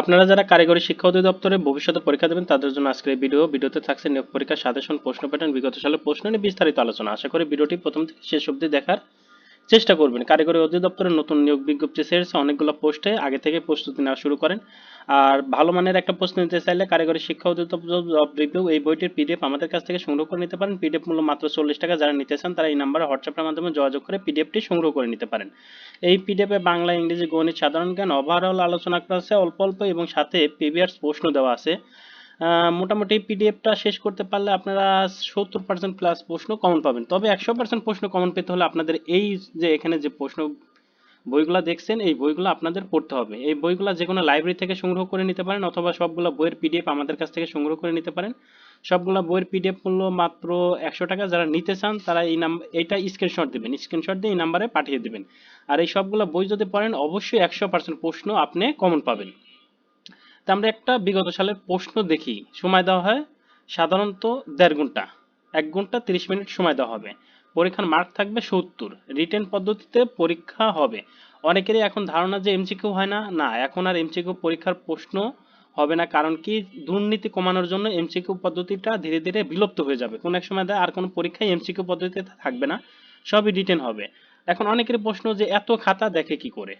আপনারা যারা কারিগরি শিক্ষা অধিদপ্তরে ভবিষ্যতে পরীক্ষা দেবেন, তাদের জন্য আজকের এই ভিডিও। ভিডিওতে থাকছে নিয়োগ পরীক্ষার সাজেশন, প্রশ্ন প্যাটার্ন, বিগত সালের প্রশ্ন নিয়ে বিস্তারিত আলোচনা। আশা করি ভিডিওটি প্রথম থেকে শেষ অবধি দেখার চেষ্টা করবেন। কারিগরি অধিদপ্তরের নতুন নিয়োগ বিজ্ঞপ্তি ছেড়েছে, অনেকগুলো পোস্টে আগে থেকে প্রস্তুতি নেওয়া শুরু করেন। আর ভালো মানের একটা প্রশ্ন নিতে চাইলে কারিগরি শিক্ষা অধিদপ্তর এই বইটির পিডিএফ আমাদের কাছ থেকে সংগ্রহ করে নিতে পারেন। পিডিএফ মূল্য মাত্র চল্লিশ টাকা, যারা নিতে চান তারা এই নাম্বারে হোয়াটসঅ্যাপের মাধ্যমে যোগাযোগ করে পিডিএফটি সংগ্রহ করে নিতে পারেন। এই পিডিএফে বাংলা, ইংরেজি, গণিত, সাধারণ জ্ঞান ওভারঅল আলোচনা করা আছে অল্প অল্প এবং সাথে প্রিভিয়াস প্রশ্ন দেওয়া আছে। মোটামুটি পিডিএফটা শেষ করতে পারলে আপনারা সত্তর পার্সেন্ট প্লাস প্রশ্ন কমন পাবেন। তবে একশো পার্সেন্ট প্রশ্ন কমন পেতে হলে আপনাদের এই যে এখানে যে প্রশ্ন বইগুলো দেখছেন, এই বইগুলো আপনাদের পড়তে হবে। এই বইগুলো যে কোনো লাইব্রেরি থেকে সংগ্রহ করে নিতে পারেন অথবা সবগুলো বইয়ের পিডিএফ আমাদের কাছ থেকে সংগ্রহ করে নিতে পারেন। সবগুলো বইয়ের পিডিএফ মূল্য মাত্র একশো টাকা। যারা নিতে চান, তারা এই নাম এইটা স্ক্রিনশট দিবেন। স্ক্রিনশট দিয়ে এই নাম্বারে পাঠিয়ে দেবেন। আর এই সবগুলো বই যদি পড়েন, অবশ্যই একশো পার্সেন্ট প্রশ্ন আপনি কমন পাবেন। তা আমরা একটা বিগত সালের প্রশ্ন দেখি। সময় দেওয়া হয় সাধারণত দেড় ঘণ্টা। এক ঘণ্টা তিরিশ মিনিট সময় দেওয়া হবে। পরীক্ষার মার্ক থাকবে সত্তর। রিটেন পদ্ধতিতে পরীক্ষা হবে। অনেকেরই এখন ধারণা যে এমসিকিউ হয় না। না, এখন আর এমসিকিউ পরীক্ষার প্রশ্ন হবে না। কারণ কি? দুর্নীতি কমানোর জন্য এমসিকিউ পদ্ধতিটা ধীরে ধীরে বিলুপ্ত হয়ে যাবে। কোন এক সময় দেয় আর কোনো পরীক্ষায় এমসিকিউ পদ্ধতিতে থাকবে না। সবই রিটেন হবে। এখন অনেকের প্রশ্ন যে এত খাতা দেখে কি করে?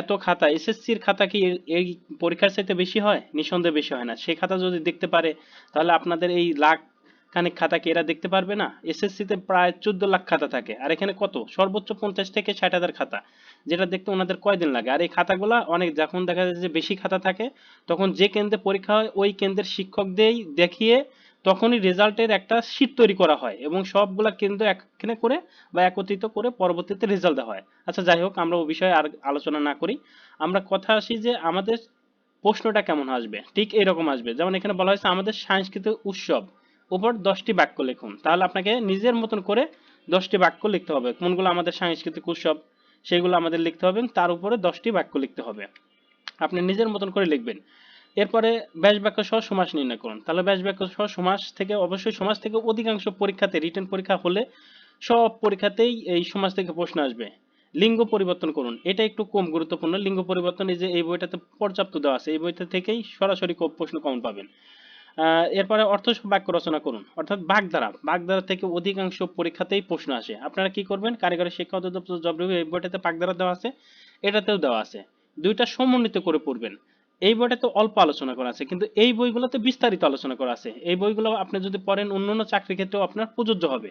এত খাতা, এসএসসির খাতা কি এই পরীক্ষার চাইতে বেশি হয়? নিঃসন্দেহে বেশি হয় না। সেই খাতা যদি দেখতে পারে, তাহলে আপনাদের এই লাখ খানিক খাতা কি এরা দেখতে পারবে না? এসএসসি তে প্রায় চোদ্দ লাখ খাতা থাকে। আর এখানে কত? সর্বোচ্চ পঞ্চাশ থেকে ষাট হাজার খাতা, যেটা দেখতে ওনাদের কয়দিন লাগে। আর এই খাতাগুলা অনেক, যখন দেখা যায় যে বেশি খাতা থাকে, তখন যে কেন্দ্রে পরীক্ষা হয়, ওই কেন্দ্রের শিক্ষকদেরই দেখিয়ে তখনই রেজাল্টের একটা শীট তৈরি করা হয় এবং সবগুলা কেন্দ্র এখানে করে বা একত্রিত করে পরবর্তীতে রেজাল্ট দেওয়া হয়। আচ্ছা যাই হোক, আমরা ও বিষয়ে আর আলোচনা না করি। আমরা কথা আসি যে আমাদের প্রশ্নটা কেমন আসবে? ঠিক এরকম আসবে। যেমন এখানে বলা হয়েছে, আমাদের সাংস্কৃতিক উৎসব উপর দশটি বাক্য লিখুন। তাহলে আপনাকে নিজের মতন করে দশটি বাক্য লিখতে হবে। কোনগুলো আমাদের সাংস্কৃতিক উৎসব, সেগুলো আমাদের লিখতে হবে তার উপরে দশটি বাক্য লিখতে হবে। আপনি নিজের মতন করে লিখবেন। এরপরে ব্যাস বাক্য সহ সমাস নির্ণয় করুন। তাহলে ব্যাস বাক্য সহ সমাস থেকে, অবশ্যই সমাজ থেকে অধিকাংশ পরীক্ষাতে রিটেন পরীক্ষা হলে সব পরীক্ষাতেই এই সমাজ থেকে প্রশ্ন আসবে। লিঙ্গ পরিবর্তন করুন। এটা একটু কম গুরুত্বপূর্ণ। লিঙ্গ পরিবর্তন এই যে এই বইটাতে পর্যাপ্ত দেওয়া আছে, এই বইটা থেকেই সরাসরি প্রশ্ন কমন পাবেন। এরপরে অর্থ বাক্য রচনা করুন। অর্থাৎ বাগধারা। বাগধারা থেকে অধিকাংশ পরীক্ষাতেই প্রশ্ন আসে। আপনারা কি করবেন? কারিগরি শিক্ষা অধিদপ্তর জব রিভিউ এই বইটাতে বাগধারা দেওয়া আছে, এটাতেও দেওয়া আছে। দুইটা সমন্বিত করে পড়বেন। এই বইটাতে অল্প আলোচনা করা আছে, কিন্তু এই বইগুলোতে বিস্তারিত আলোচনা করা আছে। এই বইগুলো আপনি যদি পড়েন, অন্যান্য চাকরির ক্ষেত্রেও আপনার প্রযোজ্য হবে।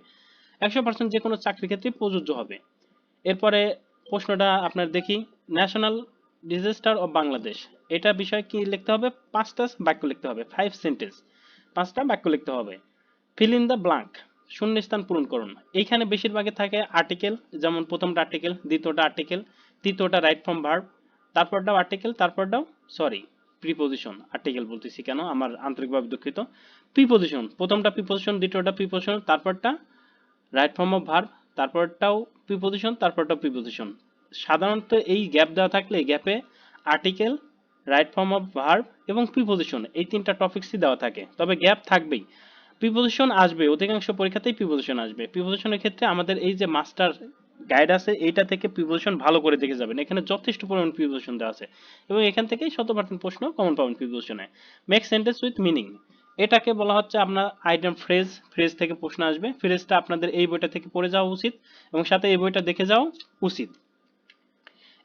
একশো পার্সেন্ট যে কোনো চাকরির ক্ষেত্রে প্রযোজ্য হবে। এরপরে প্রশ্নটা আপনার দেখি ন্যাশনাল ডিজাস্টার অফ বাংলাদেশ এটা বিষয়ে কি লিখতে হবে? পাঁচটা বাক্য লিখতে হবে ফাইভ সেন্টেন্স পাঁচটা বাক্য লিখতে হবে। ফিল ইন দ্য ব্লাঙ্ক শূন্যস্থান পূরণ করুন। এইখানে বেশিরভাগে থাকে আর্টিকেল যেমন প্রথমটা আর্টিকেল দ্বিতীয়টা আর্টিকেল তৃতীয়টা রাইট ফ্রম ভার্ব তারপরটাও আর্টিকেল তারপরটাও সরি প্রিপোজিশন আর্টিকেল বলতেছি কেন, আমার আন্তরিকভাবে দুঃখিত। প্রিপোজিশন প্রথমটা প্রিপোজিশন দ্বিতীয়টা প্রিপোজিশন তারপরটা রাইট ফর্ম অফ ভার্ব তারপরটাও প্রিপোজিশন তারপরটাও প্রিপোজিশন সাধারণত এই গ্যাপ দেওয়া থাকলে গ্যাপে article right form of verb এবং প্রিপোজিশন এই তিনটা টপিকসই দেওয়া থাকে। তবে গ্যাপ থাকবেই। প্রিপোজিশন আসবে, অধিকাংশ পরীক্ষাতেই প্রিপোজিশন আসবে। প্রিপোজিশনের ক্ষেত্রে আমাদের এই যে মাস্টার গাইড আছে, এইটা থেকে প্রিপোজিশন ভালো করে দেখে যাবেন। এখানে যথেষ্ট পরিমাণ প্রিপোজিশন দেওয়া আছে। এবং এখান থেকেই শত পার্সেন্ট প্রশ্ন কমন পাবেন প্রিপোজিশনে মেক সেন্টেন্স উইথ মিনিং এটাকে বলা হচ্ছে আপনার আইটেম ফ্রেজ ফ্রেজ থেকে প্রশ্ন আসবে। ফ্রেজটা আপনাদের এই বইটা থেকে পড়ে যাওয়া উচিত এবং সাথে এই বইটা দেখে যাওয়া উচিত।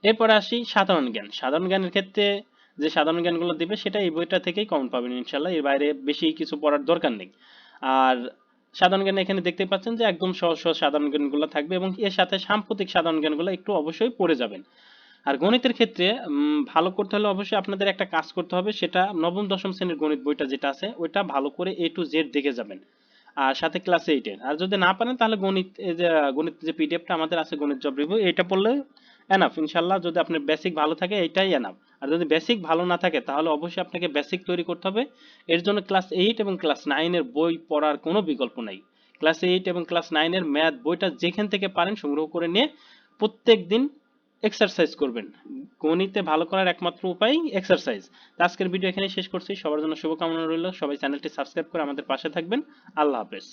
এরপরে আসি সাধারণ জ্ঞান। সাধারণ জ্ঞানের ক্ষেত্রে যে সাধারণ জ্ঞানগুলো দিবে, সেটা এই বইটা থেকেই কমন পাবেন ইনশাল্লাহ। এর বাইরে বেশি কিছু পড়ার দরকার নেই। আর সাধারণ জ্ঞান এখানে দেখতে পাচ্ছেন যে একদম সহজ সহজ সাধারণ জ্ঞানগুলো থাকবে এবং এর সাথে সাম্প্রতিক সাধারণ জ্ঞানগুলো একটু অবশ্যই পড়ে যাবেন। আর গণিতের ক্ষেত্রে ভালো করতে হলে অবশ্যই আপনাদের একটা কাজ করতে হবে, সেটা নবম, দশম শ্রেণির গণিত বইটা যেটা আছে, ওইটা ভালো করে এ টু জেড দেখে যাবেন। আর সাথে ক্লাস এইটের আর যদি না পারেন, তাহলে গণিত যে গণিত যে পিডিএফটা আমাদের আছে, গণিত জব রিভিউ এটা পড়লে এনাফ ইনশাল্লাহ যদি আপনার বেসিক ভালো থাকে এটাই এনাফ আর যদি বেসিক ভালো না থাকে, তাহলে অবশ্যই আপনাকে বেসিক তৈরি করতে হবে। এর জন্য ক্লাস এইট এবং ক্লাস নাইনের বই পড়ার কোনো বিকল্প নাই। ক্লাস এইট এবং ক্লাস নাইনের ম্যাথ বইটা যেখান থেকে পারেন সংগ্রহ করে নিয়ে প্রত্যেক দিন এক্সারসাইজ করবেন। গণিতে ভালো করার একমাত্র উপায় এক্সারসাইজ আজকের ভিডিও এখানে শেষ করছি। সবার জন্য শুভকামনা রইল। সবাই চ্যানেলটি সাবস্ক্রাইব করে আমাদের পাশে থাকবেন। আল্লাহ হাফেজ।